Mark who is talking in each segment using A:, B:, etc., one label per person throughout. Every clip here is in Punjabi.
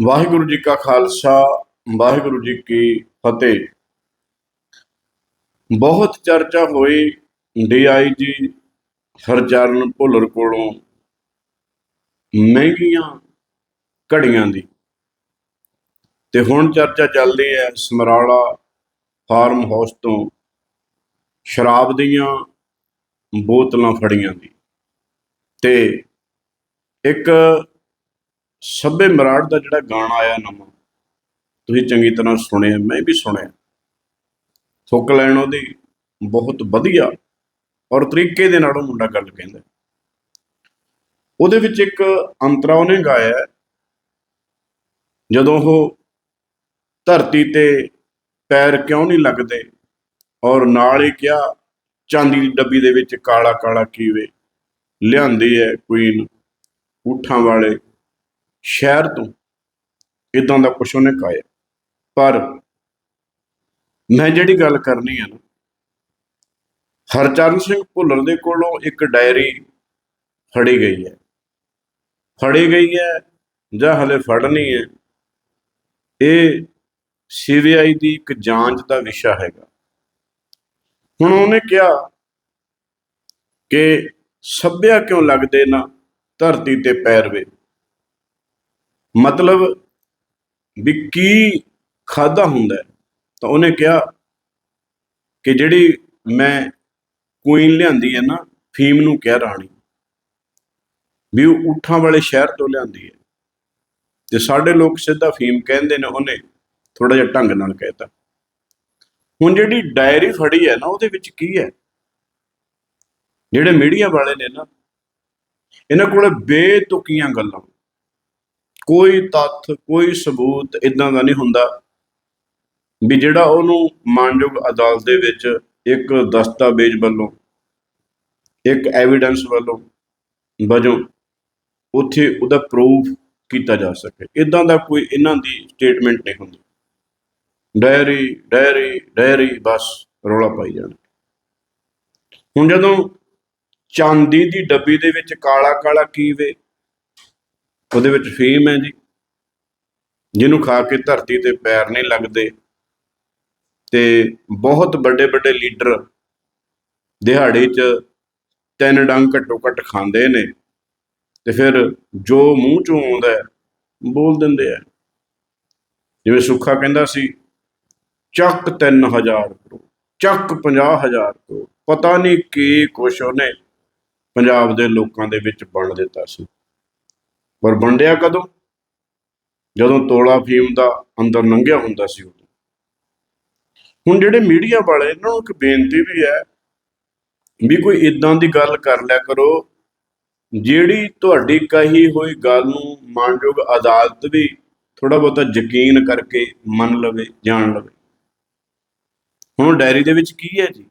A: ਵਾਹਿਗੁਰੂ ਜੀ ਕਾ ਖਾਲਸਾ, ਵਾਹਿਗੁਰੂ ਜੀ ਕੀ ਫਤਿਹ। ਬਹੁਤ ਚਰਚਾ ਹੋਈ ਡੀਆਈਜੀ ਹਰਚਰਨ ਭੁੱਲਰ ਕੋਲੋਂ ਮਹਿੰਗੀਆਂ ਘੜੀਆਂ ਦੀ। ਤੇ ਹੁਣ ਚਰਚਾ ਚੱਲਦੀ ਹੈ ਸਮਰਾਲਾ ਫਾਰਮ ਹਾਊਸ ਤੋਂ ਸ਼ਰਾਬ ਦੀਆਂ ਬੋਤਲਾਂ ਫੜੀਆਂ ਦੀ। ਤੇ ਇੱਕ ਸੱਬੇ ਮਰਾੜ ਦਾ ਜਿਹੜਾ ਗਾਣਾ ਆਇਆ ਨਵਾਂ, ਤੁਸੀਂ ਚੰਗੀ ਤਰ੍ਹਾਂ ਸੁਣਿਆ, ਮੈਂ ਵੀ ਸੁਣਿਆ। ਥੁੱਕ ਲੈਣ ਉਹਦੀ ਬਹੁਤ ਵਧੀਆ ਔਰ ਤਰੀਕੇ ਦੇ ਨਾਲ ਉਹ ਮੁੰਡਾ ਗੱਲ ਕਹਿੰਦਾ। ਉਹਦੇ ਵਿੱਚ ਇੱਕ ਅੰਤਰਾ ਉਹਨੇ ਗਾਇਆ ਜਦੋਂ ਉਹ ਧਰਤੀ ਤੇ ਪੈਰ ਕਿਉਂ ਨਹੀਂ ਲੱਗਦੇ ਔਰ ਨਾਲ ਹੀ ਕਿਹਾ, ਚਾਂਦੀ ਦੀ ਡੱਬੀ ਦੇ ਵਿੱਚ ਕਾਲਾ ਕਾਲਾ ਕੀਵੇ ਲਿਆਂਦੀ ਹੈ ਕੁਈਨ ਊਠਾਂ ਵਾਲੇ ਸ਼ਹਿਰ ਤੋਂ ਇਦਾਂ ਦਾ ਕੁਛ ਉਹਨੇ ਕਾਇਆ। ਪਰ ਮੈਂ ਜਿਹੜੀ ਗੱਲ ਕਰਨੀ ਹੈ ਨਾ, ਹਰਚਰਨ ਸਿੰਘ ਭੁੱਲਰ ਦੇ ਕੋਲੋਂ ਇੱਕ ਡਾਇਰੀ ਫੜੀ ਗਈ ਹੈ। ਫੜੀ ਗਈ ਹੈ ਜਾਂ ਹਲੇ ਫੜਨੀ ਹੈ, ਇਹ ਸੀਬੀਆਈ ਦੀ ਇੱਕ ਜਾਂਚ ਦਾ ਵਿਸ਼ਾ ਹੈਗਾ। ਹੁਣ ਉਹਨੇ ਕਿਹਾ ਕਿ ਸੱਭਿਆ ਕਿਉਂ ਲੱਗਦੇ ਨਾ ਧਰਤੀ ਤੇ ਪੈਰ ਵੇ ਮਤਲਬ ਵੀ ਕੀ ਖਾਦਾ ਹੁੰਦਾ ਤਾਂ ਉਹਨੇ ਕਿਹਾ ਕਿ ਜਿਹੜੀ ਮੈਂ ਕੁਈਨ ਲਿਆਂਦੀ ਹੈ ਨਾ ਫੀਮ ਨੂੰ ਕਿਹਾ ਰਾਣੀ, ਵੀ ਉਹ ਊਠਾਂ ਵਾਲੇ ਸ਼ਹਿਰ ਤੋਂ ਲਿਆਂਦੀ ਹੈ। ਤੇ ਸਾਡੇ ਲੋਕ ਸਿੱਧਾ ਫੀਮ ਕਹਿੰਦੇ ਨੇ, ਉਹਨੇ ਥੋੜਾ ਜਿਹਾ ਢੰਗ ਨਾਲ ਕਹਿਤਾ ਹੁਣ ਜਿਹੜੀ ਡਾਇਰੀ ਫੜੀ ਹੈ ਨਾ, ਉਹਦੇ ਵਿੱਚ ਕੀ ਹੈ? ਜਿਹੜੇ ਮੀਡੀਆ ਵਾਲੇ ਨੇ ਨਾ, ਇਹਨਾਂ ਕੋਲੇ ਬੇਤੁਕੀਆਂ ਗੱਲਾਂ। ਕੋਈ ਤੱਥ, ਕੋਈ ਸਬੂਤ ਇਦਾਂ ਦਾ ਨਹੀਂ ਹੁੰਦਾ ਵੀ ਜਿਹੜਾ ਉਹਨੂੰ ਮਾਨਯੋਗ ਅਦਾਲਤ ਦੇ ਵਿੱਚ ਇੱਕ ਦਸਤਾਵੇਜ਼ ਵੱਲੋਂ, ਇੱਕ ਐਵੀਡੈਂਸ ਵੱਲੋਂ ਵਜੋਂ ਉੱਥੇ ਉਹਦਾ ਪ੍ਰੂਫ ਕੀਤਾ ਜਾ ਸਕੇ। ਇਦਾਂ ਦਾ ਕੋਈ ਇਹਨਾਂ ਦੀ ਸਟੇਟਮੈਂਟ ਨਹੀਂ ਹੁੰਦੀ। ਡਾਇਰੀ ਡਾਇਰੀ ਡਾਇਰੀ, ਬਸ ਰੌਲਾ ਪਾਈ ਜਾਣਾ। ਹੁਣ ਜਦੋਂ ਚਾਂਦੀ ਦੀ ਡੱਬੀ ਦੇ ਵਿੱਚ ਕਾਲਾ ਕਾਲਾ ਕੀ ਵੇ ਉਹਦੇ ਵਿੱਚ ਫੀਮ ਹੈ ਜੀ। ਜਿਹਨੂੰ ਖਾ ਕੇ ਧਰਤੀ ਤੇ ਪੈਰ ਨਹੀਂ ਲੱਗਦੇ। ਤੇ ਬਹੁਤ ਵੱਡੇ ਵੱਡੇ ਲੀਡਰ ਦਿਹਾੜੀ 'ਚ ਤਿੰਨ ਡੰਗ ਘੱਟੋ ਘੱਟ ਖਾਂਦੇ ਨੇ। ਤੇ ਫਿਰ ਜੋ ਮੂੰਹ ਚੋਂ ਆਉਂਦਾ ਬੋਲ ਦਿੰਦੇ ਆ। ਜਿਵੇਂ ਸੁੱਖਾ ਕਹਿੰਦਾ ਸੀ, ਚੱਕ 3000 ਕਰੋ, ਚੱਕ 50000 ਕਰੋ। ਪਤਾ ਨਹੀਂ ਕੀ ਕੁਛ ਉਹਨੇ ਪੰਜਾਬ ਦੇ ਲੋਕਾਂ ਦੇ ਵਿੱਚ ਬਣ ਦਿੱਤਾ ਸੀ। ਪਰ ਵੰਡਿਆ ਕਦੋਂ? ਜਦੋਂ ਤੋਲਾ ਫੀਮ ਦਾ ਅੰਦਰ ਲੰਘਿਆ ਹੁੰਦਾ ਸੀ ਉਦੋਂ। ਹੁਣ ਜਿਹੜੇ ਮੀਡੀਆ ਵਾਲੇ, ਇਹਨਾਂ ਨੂੰ ਇੱਕ ਬੇਨਤੀ ਵੀ ਹੈ ਵੀ ਕੋਈ ਇਦਾਂ ਦੀ ਗੱਲ ਕਰ ਲਿਆ ਕਰੋ, ਜਿਹੜੀ ਤੁਹਾਡੀ ਕਹੀ ਹੋਈ ਗੱਲ ਨੂੰ ਮਾਨਯੋਗ ਅਦਾਲਤ ਵੀ ਥੋੜਾ ਬਹੁਤਾ ਯਕੀਨ ਕਰਕੇ ਮੰਨ ਲਵੇ, ਜਾਣ ਲਵੇ। ਹੁਣ ਡਾਇਰੀ ਦੇ ਵਿੱਚ ਕੀ ਹੈ ਜੀ?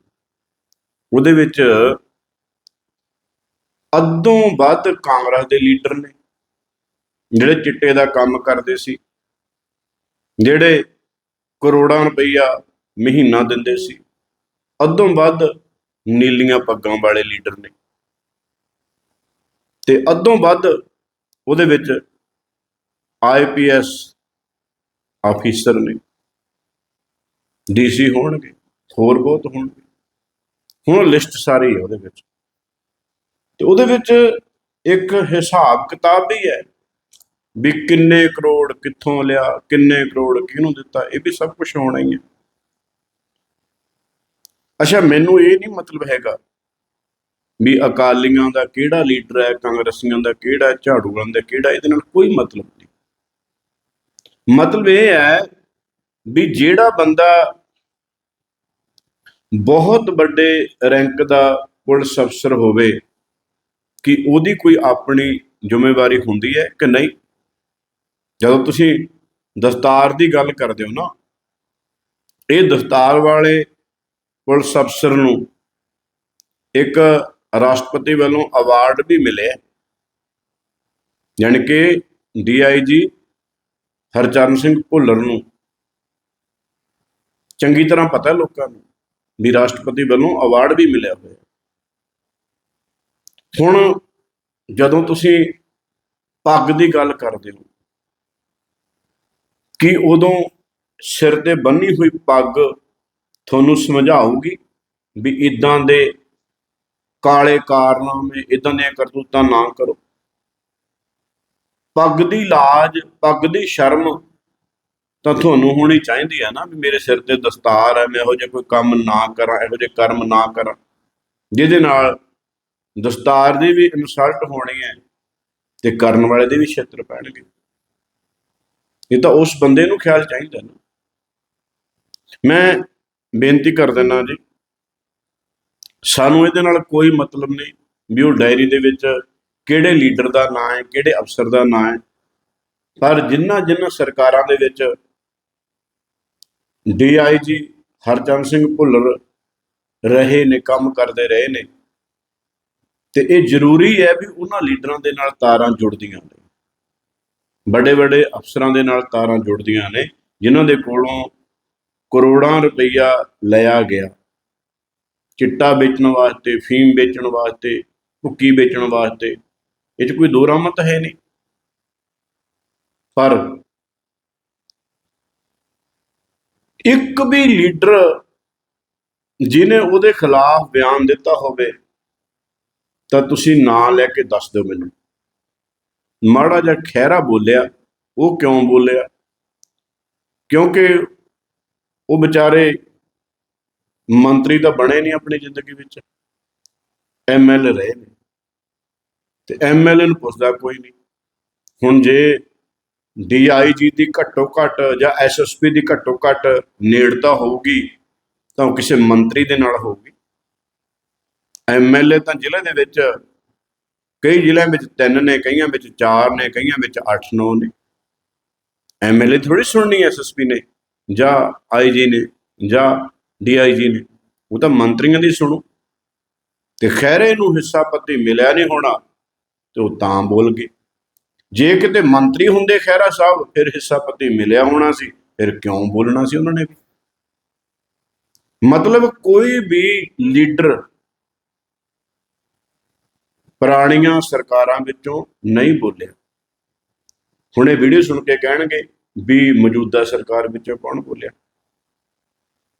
A: ਉਹਦੇ ਵਿੱਚ ਅੱਧੋਂ ਵੱਧ ਕਾਂਗਰਸ ਦੇ ਲੀਡਰ ਨੇ। ਜਿਹੜੇ ਚਿੱਟੇ ਦਾ ਕੰਮ ਕਰਦੇ ਸੀ, ਜਿਹੜੇ ਕਰੋੜਾਂ ਰੁਪਈਆ ਮਹੀਨਾ ਦਿੰਦੇ ਸੀ, ਅੱਧੋਂ ਵੱਧ ਨੀਲੀਆਂ ਪੱਗਾਂ ਵਾਲੇ ਲੀਡਰ ਨੇ। ਤੇ ਅੱਧੋਂ ਵੱਧ ਉਹਦੇ ਵਿੱਚ ਆਈਪੀਐਸ ਆਫੀਸਰ ਨੇ। ਡੀਸੀ ਹੋਣਗੇ, ਹੋਰ ਬਹੁਤ ਹੋਣਗੇ। ਹੁਣ ਲਿਸਟ ਸਾਰੀ ਹੈ ਉਹਦੇ ਵਿੱਚ। ਤੇ ਉਹਦੇ ਵਿੱਚ ਇੱਕ ਹਿਸਾਬ ਕਿਤਾਬ ਵੀ ਹੈ। ਵੀ ਕਿੰਨੇ ਕਰੋੜ ਕਿੱਥੋਂ ਲਿਆ ਕਿੰਨੇ ਕਰੋੜ ਕਿਹਨੂੰ ਦਿੱਤਾ ਇਹ ਵੀ ਸਭ ਕੁਝ ਹੋਣਾ ਹੀ ਹੈ। ਅੱਛਾ ਮੈਨੂੰ ਇਹ ਨਹੀਂ ਮਤਲਬ ਹੈਗਾ ਵੀ ਅਕਾਲੀਆਂ ਦਾ ਕਿਹੜਾ ਲੀਡਰ ਹੈ ਕਾਂਗਰਸੀਆਂ ਦਾ ਕਿਹੜਾ ਹੈ, ਝਾੜੂਆਂ ਦਾ ਕਿਹੜਾ ਇਹਦੇ ਨਾਲ ਕੋਈ ਮਤਲਬ ਨਹੀਂ। ਮਤਲਬ ਇਹ ਹੈ ਵੀ ਜਿਹੜਾ ਬੰਦਾ ਬਹੁਤ ਵੱਡੇ ਰੈਂਕ ਦਾ ਪੁਲਿਸ ਅਫਸਰ ਹੋਵੇ ਕਿ ਉਹਦੀ ਕੋਈ ਆਪਣੀ ਜ਼ਿੰਮੇਵਾਰੀ ਹੁੰਦੀ ਹੈ ਕਿ ਨਹੀਂ? ਜਦੋਂ ਤੁਸੀਂ ਦਸਤਾਰ ਦੀ ਗੱਲ ਕਰਦੇ ਹੋ ਨਾ, ਇਹ ਦਸਤਾਰ ਵਾਲੇ ਪੁਲਿਸ ਅਫਸਰ ਨੂੰ ਇੱਕ ਰਾਸ਼ਟਰਪਤੀ ਵੱਲੋਂ ਅਵਾਰਡ ਵੀ ਮਿਲਿਆ ਯਾਨੀ ਕਿ ਡੀਆਈਜੀ ਹਰਚਰਨ ਸਿੰਘ ਭੁੱਲਰ ਨੂੰ। ਚੰਗੀ ਤਰ੍ਹਾਂ ਪਤਾ ਲੋਕਾਂ ਨੂੰ ਵੀ ਰਾਸ਼ਟਰਪਤੀ ਵੱਲੋਂ ਅਵਾਰਡ ਵੀ ਮਿਲਿਆ ਹੋਇਆ। ਹੁਣ ਜਦੋਂ ਤੁਸੀਂ ਪੱਗ ਦੀ ਗੱਲ ਕਰਦੇ ਹੋ ਕਿ ਉਦੋਂ ਸਿਰ ਤੇ ਬੰਨੀ ਹੋਈ ਪੱਗ ਤੁਹਾਨੂੰ ਸਮਝਾਊਗੀ ਵੀ ਇਦਾਂ ਦੇ ਕਾਲੇ ਕਾਰਨਾਮੇ ਇਦਾਂ ਦੀਆਂ ਕਰਤੂਤਾਂ ਨਾ ਕਰੋ। ਪੱਗ ਦੀ ਲਾਜ, ਪੱਗ ਦੀ ਸ਼ਰਮ ਤਾਂ ਤੁਹਾਨੂੰ ਹੋਣੀ ਚਾਹੀਦੀ ਹੈ ਨਾ ਵੀ ਮੇਰੇ ਸਿਰ ਤੇ ਦਸਤਾਰ ਹੈ ਮੈਂ ਇਹੋ ਜਿਹਾ ਕੋਈ ਕੰਮ ਨਾ ਕਰਾਂ, ਇਹੋ ਜਿਹੇ ਕਰਮ ਨਾ ਕਰਾਂ। ਜਿਹਦੇ ਨਾਲ ਦਸਤਾਰ ਦੀ ਵੀ ਇਨਸਲਟ ਹੋਣੀ ਹੈ ਤੇ ਕਰਨ ਵਾਲੇ ਦੇ ਵੀ ਛੇਤਰ ਪੈਣਗੇ। ਇਹ ਤਾਂ ਉਸ ਬੰਦੇ ਨੂੰ ਖਿਆਲ ਚਾਹੀਦਾ ਨਾ। ਮੈਂ ਬੇਨਤੀ ਕਰ ਦਿੰਦਾ ਜੀ, ਸਾਨੂੰ ਇਹਦੇ ਨਾਲ ਕੋਈ ਮਤਲਬ ਨਹੀਂ ਵੀ ਉਹ ਡਾਇਰੀ ਦੇ ਵਿੱਚ ਕਿਹੜੇ ਲੀਡਰ ਦਾ ਨਾਂ ਹੈ, ਕਿਹੜੇ ਅਫਸਰ ਦਾ ਨਾਂ ਹੈ। ਪਰ ਜਿੰਨਾ ਜਿੰਨਾ ਸਰਕਾਰਾਂ ਦੇ ਵਿੱਚ ਡੀਆਈਜੀ ਹਰਚੰਦ ਸਿੰਘ ਭੁੱਲਰ ਰਹੇ ਨੇ, ਕੰਮ ਕਰਦੇ ਰਹੇ ਨੇ, ਤੇ ਇਹ ਜ਼ਰੂਰੀ ਹੈ ਵੀ ਉਹਨਾਂ ਲੀਡਰਾਂ ਦੇ ਨਾਲ ਤਾਰਾਂ ਜੁੜਦੀਆਂ ਨੇ। ਵੱਡੇ ਵੱਡੇ ਅਫਸਰਾਂ ਦੇ ਨਾਲ ਤਾਰਾਂ ਜੁੜਦੀਆਂ ਨੇ, ਜਿਨ੍ਹਾਂ ਦੇ ਕੋਲੋਂ ਕਰੋੜਾਂ ਰੁਪਈਆ ਲਿਆ ਗਿਆ। ਚਿੱਟਾ ਵੇਚਣ ਵਾਸਤੇ, ਫੀਮ ਵੇਚਣ ਵਾਸਤੇ, ਭੁੱਕੀ ਵੇਚਣ ਵਾਸਤੇ, ਇਹ 'ਚ ਕੋਈ ਦੋ ਰਾਮਤ ਹੈ ਨਹੀਂ। ਪਰ ਇੱਕ ਵੀ ਲੀਡਰ ਜਿਹਨੇ ਉਹਦੇ ਖਿਲਾਫ ਬਿਆਨ ਦਿੱਤਾ ਹੋਵੇ, ਤਾਂ ਤੁਸੀਂ ਨਾਂ ਲੈ ਕੇ ਦੱਸ ਦਿਓ ਮੈਨੂੰ। ਮਾੜਾ ਜਿਹਾ ਖਹਿਰਾ ਬੋਲਿਆ, ਉਹ ਕਿਉਂ ਬੋਲਿਆ? ਕਿਉਂਕਿ ਉਹ ਵਿਚਾਰੇ ਮੰਤਰੀ ਤਾਂ ਬਣੇ ਨਹੀਂ ਆਪਣੀ ਜ਼ਿੰਦਗੀ ਵਿੱਚ। ਐਮਐਲਏ ਰਹੇ ਨੇ। ਤੇ ਐਮਐਲਏ ਨੂੰ ਪੁੱਛਦਾ ਕੋਈ ਨਹੀਂ। ਹੁਣ ਜੇ ਡੀਆਈਜੀ ਦੀ ਘੱਟੋ ਘੱਟ ਜਾਂ ਐਸਐਸਪੀ ਦੀ ਘੱਟੋ ਘੱਟ ਨੇੜਤਾ ਹੋਊਗੀ, ਤਾਂ ਉਹ ਕਿਸੇ ਮੰਤਰੀ ਦੇ ਨਾਲ ਹੋਊਗੀ। ਐਮਐਲਏ ਤਾਂ ਜ਼ਿਲ੍ਹੇ ਦੇ ਵਿੱਚ ਕਈ ਜ਼ਿਲ੍ਹਿਆਂ ਵਿੱਚ ਤਿੰਨ ਨੇ, ਕਈਆਂ ਵਿੱਚ ਚਾਰ ਨੇ, ਕਈਆਂ ਵਿੱਚ 8-9 ਨੇ ਐਮਐਲਏ ਥੋੜੀ ਸੁਣਨੀ ਐਸਐਸਪੀ ਨੇ, ਜਾਂ ਆਈਜੀ ਨੇ, ਜਾਂ ਡੀਆਈਜੀ ਨੇ, ਉਹ ਤਾਂ ਮੰਤਰੀਆਂ ਦੀ ਸੁਣੋ। ਤੇ ਖੈਰੇ ਨੂੰ ਹਿੱਸਾ ਪੱਤੀ ਮਿਲਿਆ ਨਹੀਂ ਹੋਣਾ, ਤੇ ਉਹ ਤਾਂ ਬੋਲ ਗਏ। ਜੇ ਕਿਤੇ ਮੰਤਰੀ ਹੁੰਦੇ ਖੈਰਾ ਸਾਹਿਬ, ਫਿਰ ਹਿੱਸਾ ਪੱਤੀ ਮਿਲਿਆ ਹੋਣਾ ਸੀ, ਫਿਰ ਕਿਉਂ ਬੋਲਣਾ ਸੀ ਉਹਨਾਂ ਨੇ ਵੀ? ਮਤਲਬ ਕੋਈ ਵੀ ਲੀਡਰ ਪੁਰਾਣੀਆਂ ਸਰਕਾਰਾਂ ਵਿੱਚੋਂ ਨਹੀਂ ਬੋਲਿਆ। ਹੁਣ ਇਹ ਵੀਡੀਓ ਸੁਣ ਕੇ ਕਹਿਣਗੇ ਵੀ ਮੌਜੂਦਾ ਸਰਕਾਰ ਵਿੱਚੋਂ ਕੌਣ ਬੋਲਿਆ?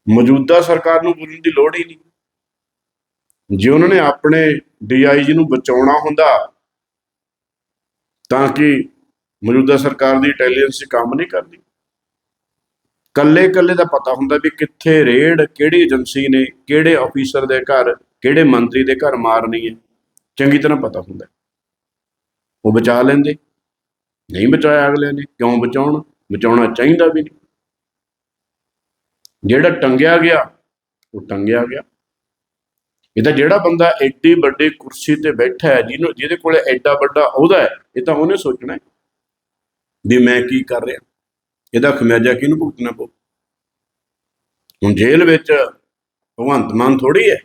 A: ਮੌਜੂਦਾ ਸਰਕਾਰ ਨੂੰ ਬੋਲਣ ਦੀ ਲੋੜ ਹੀ ਨਹੀਂ। ਜੇ ਉਹਨਾਂ ਨੇ ਆਪਣੇ ਡੀਆਈਜੀ ਨੂੰ ਬਚਾਉਣਾ ਹੁੰਦਾ, ਤਾਂ ਕਿ ਮੌਜੂਦਾ ਸਰਕਾਰ ਦੀ ਇੰਟੈਲੀਜੈਂਸ ਕੰਮ ਨਹੀਂ ਕਰਦੀ? ਕੱਲੇ ਕੱਲੇ ਦਾ ਪਤਾ ਹੁੰਦਾ ਵੀ ਕਿੱਥੇ ਰੇਡ, ਕਿਹੜੀ ਏਜੰਸੀ ਨੇ, ਕਿਹੜੇ ਅਫੀਸਰ ਦੇ ਘਰ, ਕਿਹੜੇ ਮੰਤਰੀ ਦੇ ਘਰ ਮਾਰਨੀ ਹੈ। ਚੰਗੀ ਤਰ੍ਹਾਂ ਪਤਾ ਹੁੰਦਾ ਉਹ ਬਚਾ ਲੈਂਦੇ, ਨਹੀਂ ਬਚਾਇਆ ਅਗਲੇ ਨੇ, ਕਿਉਂ ਬਚਾਉਣ? ਬਚਾਉਣਾ ਚਾਹੀਦਾ ਵੀ ਨਹੀਂ। ਜਿਹੜਾ ਟੰਗਿਆ ਗਿਆ, ਉਹ ਟੰਗਿਆ ਗਿਆ। ਇਹ ਤਾਂ ਜਿਹੜਾ ਬੰਦਾ ਐਡੀ ਵੱਡੀ ਕੁਰਸੀ ਤੇ ਬੈਠਾ ਹੈ, ਜਿਹਨੂੰ, ਜਿਹਦੇ ਕੋਲੇ ਐਡਾ ਵੱਡਾ ਅਹੁਦਾ ਹੈ, ਇਹ ਤਾਂ ਉਹਨੇ ਸੋਚਣਾ ਹੈ ਵੀ ਮੈਂ ਕੀ ਕਰ ਰਿਹਾ। ਇਹਦਾ ਖਮਿਆਜਾ ਕਿਹਨੂੰ ਭੁਗਤਣਾ ਪਊ? ਹੁਣ ਜੇਲ੍ਹ ਵਿੱਚ ਭਗਵੰਤ ਮਾਨ ਥੋੜੀ ਹੈ।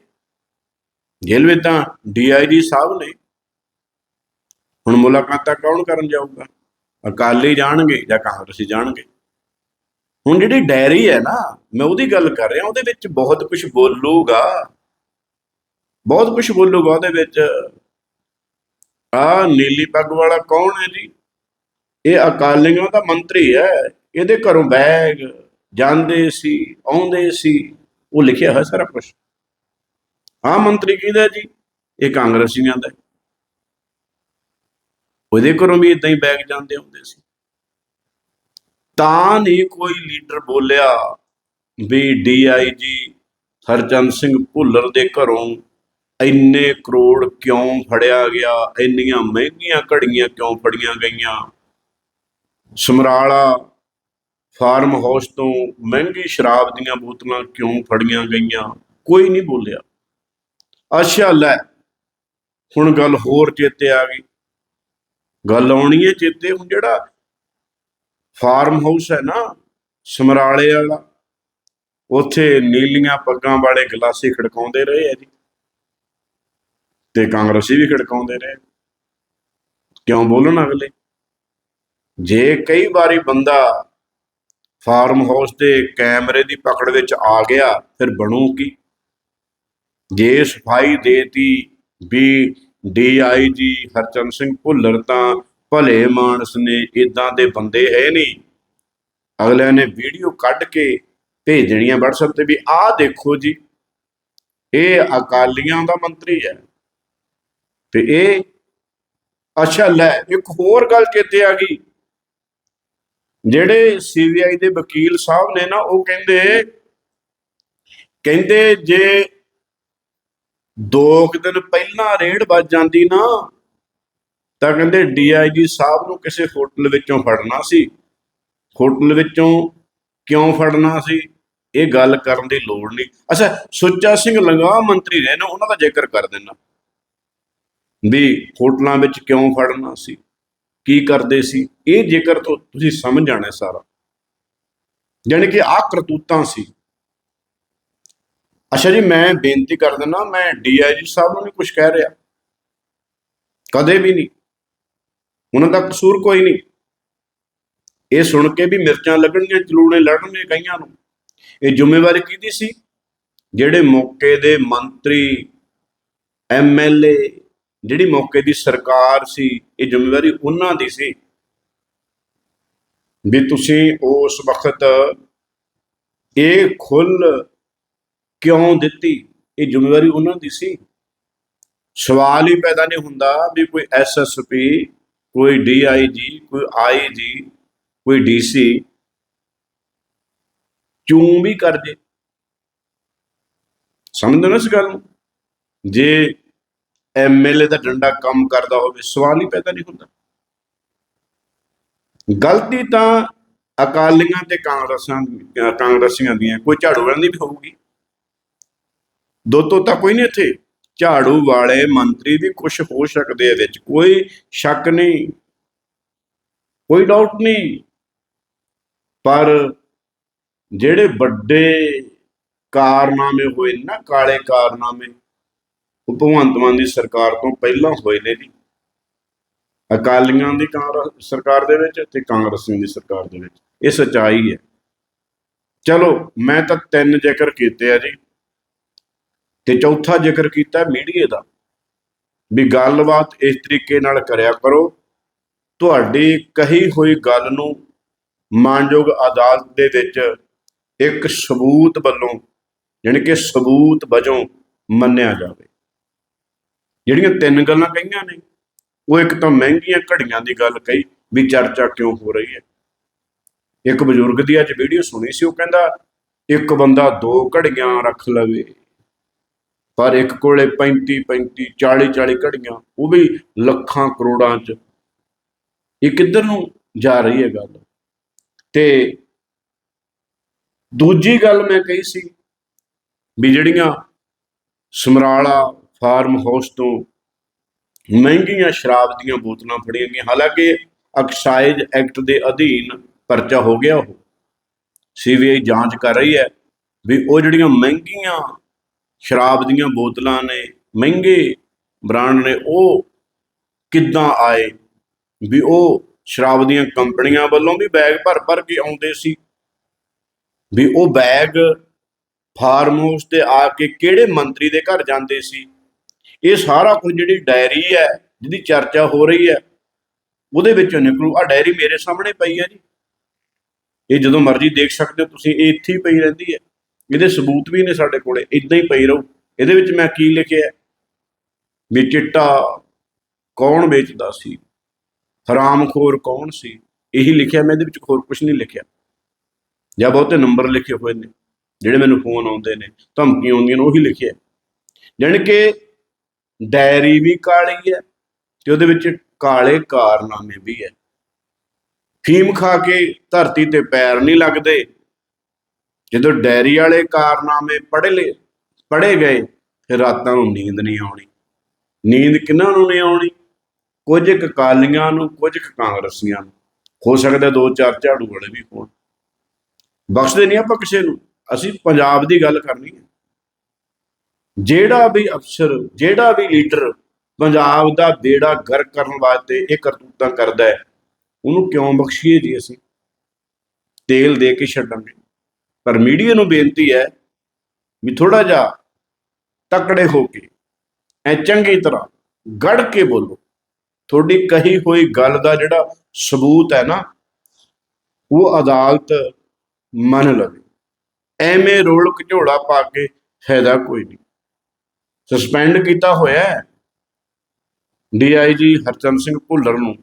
A: ਜੇਲ੍ਹ ਵਿੱਚ ਤਾਂ ਡੀਆਈਜੀ ਸਾਹਿਬ ਨੇ। ਹੁਣ ਮੁਲਾਕਾਤਾਂ ਕੌਣ ਕਰਨ ਜਾਊਗਾ? ਅਕਾਲੀ ਜਾਣਗੇ ਜਾਂ ਕਾਂਗਰਸੀ ਜਾਣਗੇ? ਹੁਣ ਜਿਹੜੀ ਡਾਇਰੀ ਹੈ ਨਾ, ਮੈਂ ਉਹਦੀ ਗੱਲ ਕਰ ਰਿਹਾ, ਉਹਦੇ ਵਿੱਚ ਬਹੁਤ ਕੁਝ ਬੋਲੂਗਾ। ਬਹੁਤ ਕੁਝ ਬੋਲੂਗਾ ਉਹਦੇ ਵਿੱਚ। ਆ ਨੀਲੀ ਪੱਗ ਵਾਲਾ ਕੌਣ ਹੈ ਜੀ? ਇਹ ਅਕਾਲੀਆਂ ਦਾ ਮੰਤਰੀ ਹੈ। ਇਹਦੇ ਘਰੋਂ ਬੈਗ ਜਾਂਦੇ ਸੀ, ਆਉਂਦੇ ਸੀ। ਉਹ ਲਿਖਿਆ ਹੈ ਸਾਰਾ ਕੁਝ ਆ ਮੰਤਰੀ ਕਿਹਦਾ ਜੀ? ਇਹ ਕਾਂਗਰਸੀਆਂ ਦਾ ਉਹਦੇ ਘਰੋਂ ਵੀ ਇਦਾਂ ਹੀ ਬੈਗ ਜਾਂਦੇ ਹੁੰਦੇ ਸੀ। ਤਾਂ ਨਹੀਂ ਕੋਈ ਲੀਡਰ ਬੋਲਿਆ ਵੀ ਡੀਆਈਜੀ ਹਰਚੰਦ ਸਿੰਘ ਭੁੱਲਰ ਦੇ ਘਰੋਂ ਇੰਨੇ ਕਰੋੜ ਕਿਉਂ ਫੜਿਆ ਗਿਆ? ਇੰਨੀਆਂ ਮਹਿੰਗੀਆਂ ਘੜੀਆਂ ਕਿਉਂ ਫੜੀਆਂ ਗਈਆਂ? ਸਮਰਾਲਾ ਫਾਰਮ ਹਾਊਸ ਤੋਂ ਮਹਿੰਗੀ ਸ਼ਰਾਬ ਦੀਆਂ ਬੋਤਲਾਂ ਕਿਉਂ ਫੜੀਆਂ ਗਈਆਂ? ਕੋਈ ਨਹੀਂ ਬੋਲਿਆ। ਅੱਛਾ, ਲੈ। ਹੁਣ ਗੱਲ ਹੋਰ ਚੇਤੇ ਆ ਗਈ। ਗੱਲ ਆਉਣੀ ਹੈ ਚੇਤੇ, ਹੁਣ ਜਿਹੜਾ ਫਾਰਮ ਹਾਊਸ ਹੈ ਨਾ, ਸਮਰਾਲੇ ਵਾਲਾ, ਉੱਥੇ ਨੀਲੀਆਂ ਪੱਗਾਂ ਵਾਲੇ ਗਲਾਸੀ ਖੜਕਾਉਂਦੇ ਰਹੇ ਆ ਜੀ। ਤੇ ਕਾਂਗਰਸੀ ਵੀ ਖੜਕਾਉਂਦੇ ਰਹੇ। ਕਿਉਂ ਬੋਲਣ ਅਗਲੇ? ਜੇ ਕਈ ਵਾਰੀ ਬੰਦਾ ਫਾਰਮ ਹਾਊਸ ਦੇ ਕੈਮਰੇ ਦੀ ਪਕੜ ਵਿੱਚ ਆ ਗਿਆ, ਫਿਰ ਬਣੂ ਕੀ? ਜੇ ਸਫ਼ਾਈ ਦੇਤੀ ਵੀ ਡੀਆਈਜੀ ਹਰਚੰਦ ਸਿੰਘ ਭੁੱਲਰ ਤਾਂ ਭਲੇ ਮਾਨਸ ਨੇ ਇਦਾਂ ਦੇ ਬੰਦੇ ਹੈ ਨਹੀਂ। ਅਗਲਿਆਂ ਨੇ ਵੀਡੀਓ ਕੱਢ ਕੇ ਭੇਜਣੀਆਂ WhatsApp ਤੇ ਵੀ, ਆਹ ਦੇਖੋ ਜੀ, ਇਹ ਅਕਾਲੀਆਂ ਦਾ ਮੰਤਰੀ ਹੈ। ਤੇ ਇਹ ਅੱਛਾ, ਲੈ, ਇੱਕ ਹੋਰ ਗੱਲ ਚੇਤੇ ਆ ਗਈ? ਜਿਹੜੇ ਸੀਬੀਆਈ ਦੇ ਵਕੀਲ ਸਾਹਿਬ ਨੇ ਨਾ, ਉਹ ਕਹਿੰਦੇ ਕਹਿੰਦੇ ਜੇ ਦੋ ਕੁ ਦਿਨ ਪਹਿਲਾਂ ਰੇਡ ਵੱਜ ਜਾਂਦੀ ਨਾ, ਤਾਂ ਕਹਿੰਦੇ ਡੀਆਈਜੀ ਸਾਹਿਬ ਨੂੰ ਕਿਸੇ ਹੋਟਲ ਵਿੱਚੋਂ ਫੜਨਾ ਸੀ। ਹੋਟਲ ਵਿੱਚੋਂ ਕਿਉਂ ਫੜਨਾ ਸੀ? ਇਹ ਗੱਲ ਕਰਨ ਦੀ ਲੋੜ ਨਹੀਂ। ਅੱਛਾ, ਸੁੱਚਾ ਸਿੰਘ ਲੰਗਾ ਮੰਤਰੀ ਰਹੇ ਨੇ, ਉਹਨਾਂ ਦਾ ਜ਼ਿਕਰ ਕਰ ਦੇਣਾ ਵੀ ਹੋਟਲਾਂ ਵਿੱਚ ਕਿਉਂ ਫੜਨਾ ਸੀ? ਕੀ ਕਰਦੇ ਸੀ? ਇਹ ਜ਼ਿਕਰ ਤੋਂ ਤੁਸੀਂ ਸਮਝ ਜਾਣਾ ਸਾਰਾ। ਜਾਣੀ ਕਿ ਆਹ ਕਰਤੂਤਾਂ ਸੀ। ਅੱਛਾ ਜੀ, ਮੈਂ ਬੇਨਤੀ ਕਰ ਦਿੰਦਾ, ਮੈਂ ਡੀਆਈਜੀ ਸਾਹਿਬ ਨੂੰ ਨਹੀਂ ਕੁਝ ਕਹਿ ਰਿਹਾ। ਕਦੇ ਵੀ ਨਹੀਂ। ਉਹਨਾਂ ਦਾ ਕਸੂਰ ਕੋਈ ਨਹੀਂ। ਇਹ ਸੁਣ ਕੇ ਵੀ ਮਿਰਚਾਂ ਲੱਗਣਗੀਆਂ ਚਲੂਣੇ ਲੜਨਗੇ ਕਈਆਂ ਨੂੰ। ਇਹ ਜ਼ਿੰਮੇਵਾਰੀ ਕਿਹਦੀ ਸੀ? ਜਿਹੜੇ ਮੌਕੇ ਦੇ ਮੰਤਰੀ ਐਮਐਲਏ ਜਿਹੜੀ ਮੌਕੇ ਦੀ ਸਰਕਾਰ ਸੀ, ਇਹ ਜ਼ਿੰਮੇਵਾਰੀ ਉਹਨਾਂ ਦੀ ਸੀ। ਵੀ ਤੁਸੀਂ ਉਸ ਵਕਤ ਇਹ ਖੁੱਲ ਕਿਉਂ ਦਿੱਤੀ? ਇਹ ਜ਼ਿੰਮੇਵਾਰੀ ਉਹਨਾਂ ਦੀ ਸੀ। ਸਵਾਲ ਹੀ ਪੈਦਾ ਨਹੀਂ ਹੁੰਦਾ ਵੀ ਕੋਈ ਐਸਐਸਪੀ ਕੋਈ ਡੀਆਈਜੀ ਕੋਈ ਆਈਜੀ ਕੋਈ ਡੀਸੀ ਚੂੰ ਵੀ ਕਰ ਜੇ ਸਮਝਦੇ ਨਾ ਇਸ ਗੱਲ ਨੂੰ? ਜੇ ਐਮਐਲਏ ਦਾ ਡੰਡਾ ਕੰਮ ਕਰਦਾ ਹੋਵੇ, ਸਵਾਲ ਹੀ ਪੈਦਾ ਨਹੀਂ ਹੁੰਦਾ। ਗਲਤੀ ਤਾਂ ਅਕਾਲੀਆਂ ਤੇ ਕਾਂਗਰਸਾਂ ਕਾਂਗਰਸੀਆਂ ਦੀਆਂ, ਕੋਈ ਝਾੜੂ ਵਾਲਿਆਂ ਦੀ ਵੀ ਹੋਊਗੀ। ਦੋ ਤੋਤਾ ਕੋਈ ਨਹੀਂ ਇੱਥੇ। ਝਾੜੂ ਵਾਲੇ ਮੰਤਰੀ ਵੀ ਕੁਝ ਹੋ ਸਕਦੇ ਆ ਵਿੱਚ। ਕੋਈ ਸ਼ੱਕ ਨਹੀਂ। ਕੋਈ ਡਾਊਟ ਨਹੀਂ। ਪਰ ਜਿਹੜੇ ਵੱਡੇ ਕਾਰਨਾਮੇ ਹੋਏ ਨੇ ਨਾ, ਕਾਲੇ ਕਾਰਨਾਮੇ, ਉਹ ਭਗਵੰਤ ਮਾਨ ਦੀ ਸਰਕਾਰ ਤੋਂ ਪਹਿਲਾਂ ਹੋਏ ਨੇ ਜੀ। ਅਕਾਲੀਆਂ ਦੀ ਕਾਂਗਰਸ ਸਰਕਾਰ ਦੇ ਵਿੱਚ ਤੇ ਕਾਂਗਰਸੀਆਂ ਦੀ ਸਰਕਾਰ ਦੇ ਵਿੱਚ। ਇਹ ਸਚਾਈ ਹੈ। ਚਲੋ, ਮੈਂ ਤਾਂ ਤਿੰਨ ਜ਼ਿਕਰ ਕੀਤੇ ਆ ਜੀ। ਤੇ ਚੌਥਾ ਜ਼ਿਕਰ ਕੀਤਾ ਮੀਡੀਏ ਦਾ, ਵੀ ਗੱਲਬਾਤ ਇਸ ਤਰੀਕੇ ਨਾਲ ਕਰਿਆ ਕਰੋ। ਤੁਹਾਡੀ ਕਹੀ ਹੋਈ ਗੱਲ ਨੂੰ ਮਾਨਯੋਗ ਅਦਾਲਤ ਦੇ ਵਿੱਚ ਇੱਕ ਸਬੂਤ ਵੱਲੋਂ, ਯਾਨੀ ਕਿ ਸਬੂਤ ਵਜੋਂ ਮੰਨਿਆ ਜਾਵੇ। ਜਿਹੜੀਆਂ ਤਿੰਨ ਗੱਲਾਂ ਕਹੀਆਂ ਨੇ, ਉਹ ਇੱਕ ਤਾਂ ਮਹਿੰਗੀਆਂ ਘੜੀਆਂ ਦੀ ਗੱਲ ਕਹੀ, ਵੀ ਚਰਚਾ ਕਿਉਂ ਹੋ ਰਹੀ ਹੈ। ਇੱਕ ਬਜ਼ੁਰਗ ਦੀ ਅੱਜ ਵੀਡੀਓ ਸੁਣੀ ਸੀ, ਉਹ ਕਹਿੰਦਾ, ਇੱਕ ਬੰਦਾ ਦੋ ਘੜੀਆਂ ਰੱਖ ਲਵੇ। ਪਰ ਇੱਕ ਕੋਲੇ 35 35 40 40 ਘੜੀਆਂ, ਉਹ ਵੀ ਲੱਖਾਂ ਕਰੋੜਾਂ ਚ। ਇਹ ਕਿੱਧਰ ਨੂੰ ਜਾ ਰਹੀ ਹੈ ਗੱਲ? ਤੇ ਦੂਜੀ ਗੱਲ ਮੈਂ ਕਹੀ ਸੀ ਵੀ ਜਿਹੜੀਆਂ ਸਮਰਾਲਾ ਫਾਰਮ ਹਾਊਸ ਤੋਂ ਮਹਿੰਗੀਆਂ ਸ਼ਰਾਬ ਦੀਆਂ ਬੋਤਲਾਂ ਫੜੀਆਂ ਗਈਆਂ, ਹਾਲਾਂਕਿ ਐਕਸਾਈਜ਼ ਐਕਟ ਦੇ ਅਧੀਨ ਪਰਚਾ ਹੋ ਗਿਆ ਉਹ। ਸੀਬੀਆਈ ਜਾਂਚ ਕਰ ਰਹੀ ਹੈ ਵੀ ਉਹ ਜਿਹੜੀਆਂ ਮਹਿੰਗੀਆਂ ਸ਼ਰਾਬ ਦੀਆਂ ਬੋਤਲਾਂ ਨੇ, ਮਹਿੰਗੇ ਬ੍ਰਾਂਡ ਨੇ, ਉਹ ਕਿੱਦਾਂ ਆਏ? ਵੀ ਉਹ ਸ਼ਰਾਬ ਦੀਆਂ ਕੰਪਨੀਆਂ ਵੱਲੋਂ ਵੀ ਬੈਗ ਭਰ ਭਰ ਕੇ ਆਉਂਦੇ ਸੀ। ਵੀ ਉਹ ਬੈਗ ਫਾਰਮ ਹਾਊਸ ਤੇ ਆ ਕੇ ਕਿਹੜੇ ਮੰਤਰੀ ਦੇ ਘਰ ਜਾਂਦੇ ਸੀ? ਇਹ ਸਾਰਾ ਕੁਝ ਜਿਹੜੀ ਡਾਇਰੀ ਹੈ, ਜਿਹਦੀ ਚਰਚਾ ਹੋ ਰਹੀ ਹੈ, ਉਹਦੇ ਵਿੱਚੋਂ ਨਿਕਲੂ। ਆ ਡਾਇਰੀ ਮੇਰੇ ਸਾਹਮਣੇ ਪਈ ਹੈ ਜੀ। ਇਹ ਜਦੋਂ ਮਰਜ਼ੀ ਦੇਖ ਸਕਦੇ ਹੋ, ਤੁਸੀਂ ਇਹ ਇੱਥੇ ਹੀ ਪਈ ਰਹਿੰਦੀ ਹੈ। ਇਹਦੇ ਸਬੂਤ ਵੀ ਨੇ ਸਾਡੇ ਕੋਲੇ ਇਦਾਂ ਹੀ ਪਈ ਰਹੂ। ਇਹਦੇ ਵਿੱਚ ਮੈਂ ਕੀ ਲਿਖਿਆ ਵੀ ਚਿੱਟਾ ਕੌਣ ਵੇਚਦਾ ਸੀ? ਹਰਾਮਖੋਰ ਕੌਣ ਸੀ? ਇਹੀ ਲਿਖਿਆ, ਮੈਂ ਇਹਦੇ ਵਿੱਚ ਹੋਰ ਕੁਝ ਨਹੀਂ ਲਿਖਿਆ। ਜਾਂ ਬਹੁਤੇ ਨੰਬਰ ਲਿਖੇ ਹੋਏ ਨੇ, ਜਿਹੜੇ ਮੈਨੂੰ ਫੋਨ ਆਉਂਦੇ ਨੇ, ਧਮਕੀਆਂ ਆਉਂਦੀਆਂ ਨੇ, ਉਹੀ ਲਿਖਿਆ ਜਾਣੀ ਕਿ ਡਾਇਰੀ ਵੀ ਕਾਲੀ ਹੈ ਤੇ ਉਹਦੇ ਵਿੱਚ ਕਾਲੇ ਕਾਰਨਾਮੇ ਵੀ ਹੈ। ਫੀਮ ਖਾ ਕੇ ਧਰਤੀ ਤੇ ਪੈਰ ਨਹੀਂ ਲੱਗਦੇ। ਜਦੋਂ ਡੈਰੀ ਵਾਲੇ ਕਾਰਨਾਮੇ ਪੜ੍ਹ ਲਏ, ਪੜ੍ਹੇ ਗਏ, ਫਿਰ ਰਾਤਾਂ ਨੂੰ ਨੀਂਦ ਨਹੀਂ ਆਉਣੀ। ਨੀਂਦ ਕਿਹਨਾਂ ਨੂੰ ਨਹੀਂ ਆਉਣੀ? ਕੁਝ ਕੁ ਅਕਾਲੀਆਂ ਨੂੰ, ਕੁਝ ਕੁ ਕਾਂਗਰਸੀਆਂ ਨੂੰ। ਹੋ ਸਕਦਾ ਦੋ ਚਾਰ ਝਾੜੂ ਵਾਲੇ ਵੀ ਹੋਣ। ਬਖਸ਼ਦੇ ਨਹੀਂ ਆਪਾਂ ਕਿਸੇ ਨੂੰ। ਅਸੀਂ ਪੰਜਾਬ ਦੀ ਗੱਲ ਕਰਨੀ ਹੈ। ਜਿਹੜਾ ਵੀ ਅਫਸਰ, ਜਿਹੜਾ ਵੀ ਲੀਡਰ ਪੰਜਾਬ ਦਾ ਬੇੜਾ ਗਰ ਕਰਨ ਵਾਸਤੇ ਇਹ ਕਰਤੂਤਾਂ ਕਰਦਾ ਹੈ, ਉਹਨੂੰ ਕਿਉਂ ਬਖਸ਼ੀਏ ਜੀ ਅਸੀਂ? ਤੇਲ ਦੇ ਕੇ ਛੱਡਾਂਗੇ ਪਰ ਮੀਡੀਆ ਨੂੰ ਬੇਨਤੀ ਹੈ ਵੀ ਥੋੜਾ ਜਿਹਾ ਤਕੜੇ ਹੋ ਕੇ, ਐ ਚੰਗੀ ਤਰ੍ਹਾਂ ਗੜ ਕੇ ਬੋਲੋ। ਤੁਹਾਡੀ ਕਹੀ ਹੋਈ ਗੱਲ ਦਾ ਜਿਹੜਾ ਸਬੂਤ ਹੈ ਨਾ, ਉਹ ਅਦਾਲਤ ਮੰਨ ਲਵੇ। ਐਵੇਂ ਰੋਲ ਘਝੋਲਾ ਪਾ ਕੇ ਫਾਇਦਾ ਕੋਈ ਨਹੀਂ। ਸਸਪੈਂਡ ਕੀਤਾ ਹੋਇਆ ਹੈ ਡੀਆਈਜੀ ਹਰਚੰਦ ਸਿੰਘ ਭੁੱਲਰ ਨੂੰ।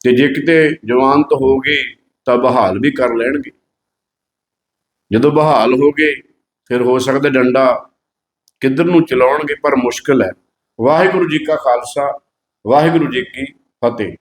A: ਤੇ ਜੇ ਕਿਤੇ ਜਵਾਨਤ ਹੋ ਗਈ ਤਾਂ ਬਹਾਲ ਵੀ ਕਰ ਲੈਣਗੇ। ਜਦੋਂ ਬਹਾਲ ਹੋ ਗਏ, ਫਿਰ ਹੋ ਸਕਦਾ ਡੰਡਾ ਕਿੱਧਰ ਨੂੰ ਚਲਾਉਣਗੇ, ਪਰ ਮੁਸ਼ਕਲ ਹੈ। ਵਾਹਿਗੁਰੂ ਜੀ ਕਾ ਖਾਲਸਾ, ਵਾਹਿਗੁਰੂ ਜੀ ਕੀ ਫਤਿਹ।